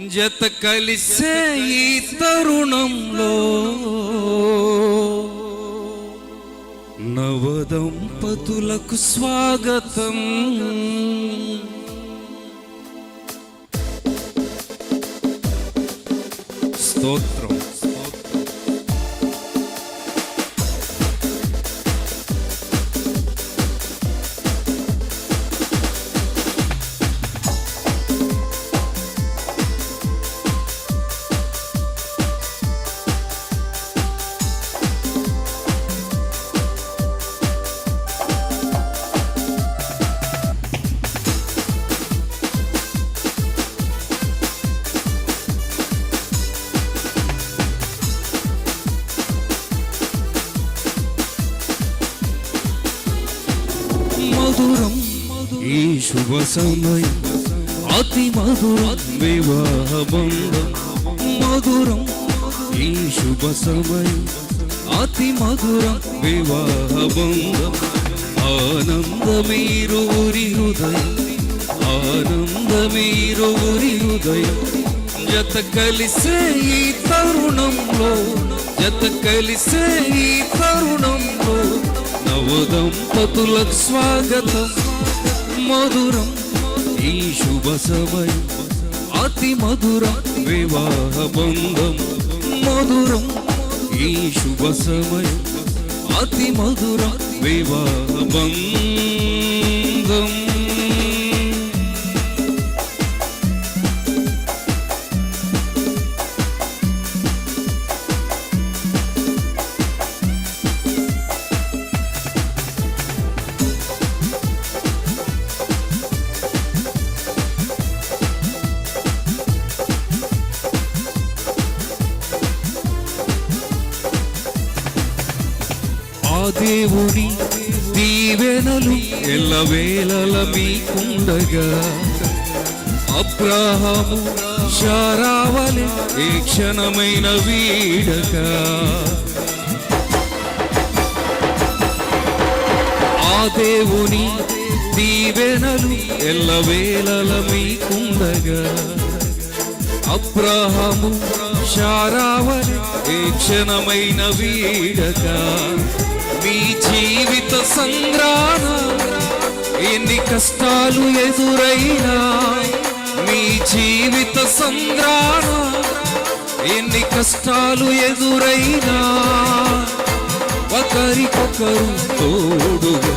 జత కలిసే ఈ తరుణంలో నవదంపతులకు స్వాగతం. స్తోత్రం. ఈ శుభ సమయ. అతి మధుర వివాహ బంధం మధురం ఈ శుభ సమయ. అతి మధుర వివాహ బంధం ఆనందమీరువురి హృదయం. ఆనందమీరువురి హృదయ. జత కలిసే ఈ తరుణంలో జత కలిసే ఈ తరుణంలో నవదంపతులకు స్వాగతం. మధురం ఈ శుభ సమయం అతి మధురం వివాహ బంధం. మధురం ఈ శుభ సమయం అతి మధురం వివాహ బంధం. దేవుని దీవెనలు ఎల్లవేళల మీకుండగా. అబ్రాహము శారావలి ఏ క్షణమైన వీడక. ఆ దేవుని దీవెనలు ఎల్లవేళల మీకుండగా. అబ్రాహము శారావలి ఏ క్షణమైన వీడక. మీ జీవిత సంగ్రామ ఎన్ని కష్టాలు ఎదురైనా మీ జీవిత సంగ్రామ ఎన్ని కష్టాలు ఎదురైనా ఒకరికొకరు తోడుగా